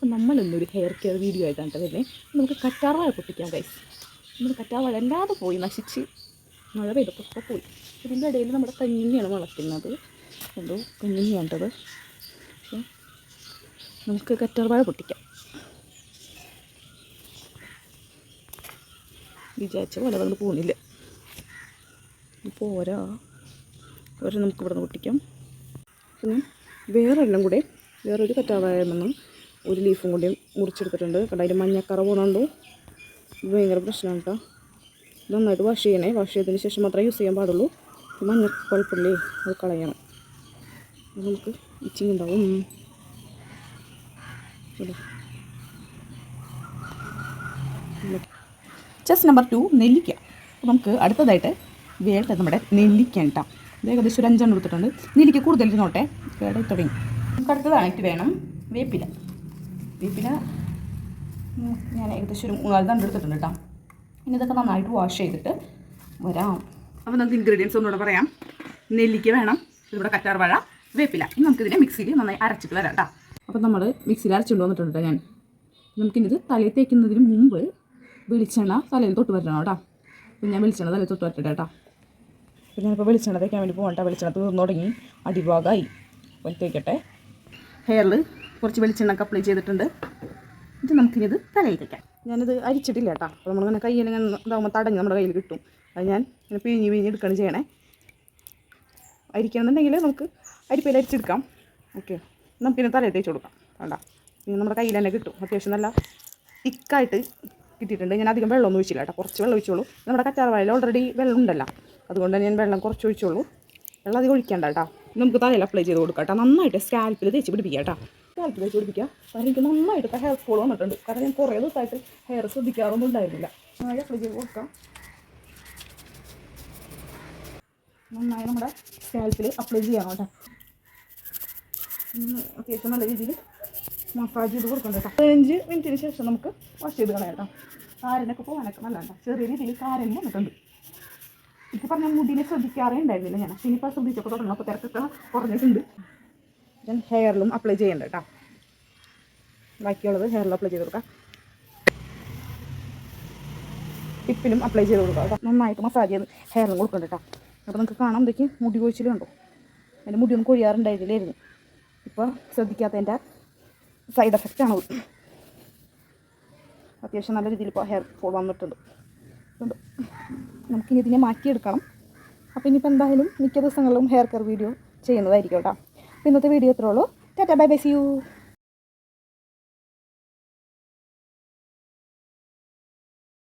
അപ്പം നമ്മളിന്നൊരു hair care video ആയിട്ടാണ് വരുന്നത് നമുക്ക് കറ്റാർവാഴ പൊട്ടിക്കാം ഗൈസ് നമ്മൾ കറ്റാർവാഴ അല്ലാതെ പോയി നശിച്ച്. മഴ പെയ്തപ്പോൾ പോയി. ഇതിന്റെ ഇടയിൽ നമ്മുടെ കഞ്ഞിയാണ് വളർത്തുന്നത് എന്തോ കഞ്ഞിനെയാണ്ടത് വേണ്ടത് നമുക്ക് കറ്റാർവാഴ പൊട്ടിക്കാം. വിചാരിച്ച പോലെ അതുകൊണ്ട് പോകുന്നില്ല ഇപ്പോൾ ഓരോ ഓരോ നമുക്ക് ഇവിടെ നിന്ന് പൊട്ടിക്കാം. പിന്നെ വേറെല്ലാം കൂടെ വേറൊരു കറ്റാവായെന്ന് ഒരു ലീഫും കൂടി മുറിച്ചെടുത്തിട്ടുണ്ട്. കണ്ട അതിന്റെ മഞ്ഞക്കറ പോകണുണ്ടോ ഭയങ്കര പ്രശ്നമാണ് കേട്ടോ നന്നായിട്ട് വാഷ് ചെയ്യണേ. വാഷ് ചെയ്തതിന് ശേഷം മാത്രമേ യൂസ് ചെയ്യാൻ പാടുള്ളൂ. മഞ്ഞ കുഴപ്പമില്ലേ അത് കളയണം. നമുക്ക് ഇച്ചിങ് ഉണ്ടാവും. ചെസ് നമ്പർ ടു നെല്ലിക്ക. നമുക്ക് അടുത്തതായിട്ട് വേണ്ട നമ്മുടെ നെല്ലിക്ക കേട്ടോ ഏകദേശം ഒരു അഞ്ചെണ്ണം എടുത്തിട്ടുണ്ട്. നെല്ലിക്ക കൂടുതൽ നോട്ടെ കേടായി തുടങ്ങി. നമുക്ക് അടുത്തതായിട്ട് വേണം വേപ്പില. ഉം, ഞാൻ ഏകദേശം ഒരു മൂന്നാൽ തണ്ട് എടുത്തിട്ടുണ്ട് കേട്ടോ ഇനി ഇതൊക്കെ നന്നായിട്ട് വാഷ് ചെയ്തിട്ട് വരാം. അപ്പോൾ നമുക്ക് ഇൻഗ്രീഡിയൻസ് ഒന്നുകൂടെ പറയാം. നെല്ലിക്ക വേണം ഇവിടെ കറ്റാർവാഴ വേപ്പില. ഇനി നമുക്കിതിനെ മിക്സിയിൽ നന്നായി അരച്ചിട്ട് വരാം കേട്ടോ അപ്പോൾ നമ്മൾ മിക്സിയിൽ അരച്ചുകൊണ്ട് വന്നിട്ടുണ്ട് ഞാൻ. നമുക്കിനിത് തലയിൽ തേക്കുന്നതിന് മുമ്പ് വെളിച്ചെണ്ണ തലയിൽ തൊട്ട് വരണം കേട്ടോ അപ്പം ഞാൻ വെളിച്ചെണ്ണ തലയിൽ തൊട്ട് വരട്ടെ കേട്ടോ അപ്പം ഞാനിപ്പോൾ വെളിച്ചെണ്ണ തേക്കാൻ വേണ്ടി പോകണ്ട വെളിച്ചെണ്ണ തീർന്നു തുടങ്ങി. അടിഭാഗമായി അപ്പോൾ തേക്കട്ടെ ഹെയറിൽ കുറച്ച് വെളിച്ചെണ്ണ ഒക്കെ അപ്ലൈ ചെയ്തിട്ടുണ്ട്. ഇത് നമുക്കിനി ഇത് തലയിൽ വയ്ക്കാം ഞാനിത് അരിച്ചിട്ടില്ല കേട്ടോ. അപ്പോൾ നമ്മളിങ്ങനെ കയ്യിൽ ഇങ്ങനെ ഇതാകുമ്പോൾ തടഞ്ഞ് നമ്മുടെ കയ്യിൽ കിട്ടും. അത് ഞാൻ ഇങ്ങനെ പിഴിഞ്ഞ് പിഴിഞ്ഞ് എടുക്കുകയാണ് ചെയ്യണേ. അരിക്കണമെന്നുണ്ടെങ്കിൽ നമുക്ക് അരിപ്പയിൽ അരിച്ചെടുക്കാം. ഓക്കെ നമുക്കിനി തലയിൽ തേച്ച് കൊടുക്കാം. വേണ്ട ഇനി നമ്മുടെ കയ്യിൽ തന്നെ കിട്ടും. അത്യാവശ്യം നല്ല തിക്കായിട്ട് കിട്ടിയിട്ടുണ്ട്. ഞാൻ അധികം വെള്ളം ഒന്നും ഒഴിച്ചില്ല കേട്ടോ. കുറച്ച് വെള്ളം ഒഴിച്ചോളൂ. നമ്മുടെ കറ്റാർവാഴയിൽ ഓൾറെഡി വെള്ളം ഉണ്ടല്ലോ. അതുകൊണ്ട് ഞാൻ വെള്ളം കുറച്ച് ഒഴിച്ചോളൂ. വെള്ളം അധികം ഒഴിക്കേണ്ട കേട്ടോ. നമുക്ക് തലയിൽ അപ്ലൈ ചെയ്ത് കൊടുക്കാം കേട്ടോ. നന്നായിട്ട് സ്കാൽപ്പിൽ തേച്ച് പിടിപ്പിക്കുക കേട്ടോ. സ്കാൽപ്പിൽ തേച്ച് പിടിപ്പിക്കുക കാരണം എനിക്ക് നന്നായിട്ട് ഹെയർ ഫോൾ വന്നിട്ടുണ്ട്. കാരണം ഞാൻ കുറേ ദിവസമായിട്ട് ഹെയർ ശ്രദ്ധിക്കാറൊന്നും ഉണ്ടായിരുന്നില്ല. നന്നായി അപ്ലൈ ചെയ്ത് കൊടുക്കാം. നന്നായി നമ്മുടെ സ്കാൽപ്പിൽ അപ്ലൈ ചെയ്യണം കേട്ടോ. അത്യാവശ്യം നല്ല രീതിയിൽ മസാജ് ചെയ്ത് കൊടുക്കണം കേട്ടോ. പതിനഞ്ച് മിനിറ്റിന് ശേഷം നമുക്ക് വാഷ് ചെയ്ത് കളയാം കേട്ടോ. കാരനൊക്കെ പോകാനൊക്കെ നല്ലതാണ്. ചെറിയ രീതിയിൽ കാരൻ വന്നിട്ടുണ്ട്. എനിക്ക് പറഞ്ഞ മുടിനെ ശ്രദ്ധിക്കാറേ ഉണ്ടായിരുന്നില്ല ഞാൻ. പക്ഷേ ഇനിയിപ്പോൾ ശ്രദ്ധിച്ചപ്പോൾ അപ്പൊ തിരക്കൊക്കെ കുറഞ്ഞിട്ടുണ്ട്. ഞാൻ ഹെയറിലും അപ്ലൈ ചെയ്യണ്ട കേട്ടോ ബാക്കിയുള്ളത് ഹെയറിൽ അപ്ലൈ ചെയ്ത് കൊടുക്കാം. ടിപ്പിലും അപ്ലൈ ചെയ്ത് കൊടുക്കാം കേട്ടോ നന്നായിട്ട് മസാജ് ചെയ്ത് ഹെയറിലും കൊടുക്കണ്ട കേട്ടോ അപ്പോൾ നിങ്ങൾക്ക് കാണാം എന്തൊക്കെ മുടി കൊഴിച്ചിലുണ്ടോ എന്റെ മുടിയൊന്നും കൊഴിയാറുണ്ടായിരുന്നില്ലായിരുന്നു. ഇപ്പോൾ ശ്രദ്ധിക്കാത്തതിന്റെ സൈഡ് എഫക്റ്റ് ആണ് അത്യാവശ്യം നല്ല രീതിയിൽ ഇപ്പോൾ ഹെയർ ഫോൾ വന്നിട്ടുണ്ട്. നമുക്കിനി ഇതിനെ മാറ്റിയെടുക്കണം. അപ്പോൾ ഇനിയിപ്പോൾ എന്തായാലും മിക്ക ദിവസങ്ങളിലും ഹെയർ കെയർ വീഡിയോ ചെയ്യുന്നതായിരിക്കും കേട്ടോ. അപ്പോൾ ഇന്നത്തെ വീഡിയോ ഇത്രേ ഉള്ളൂ. Tata bye bye see you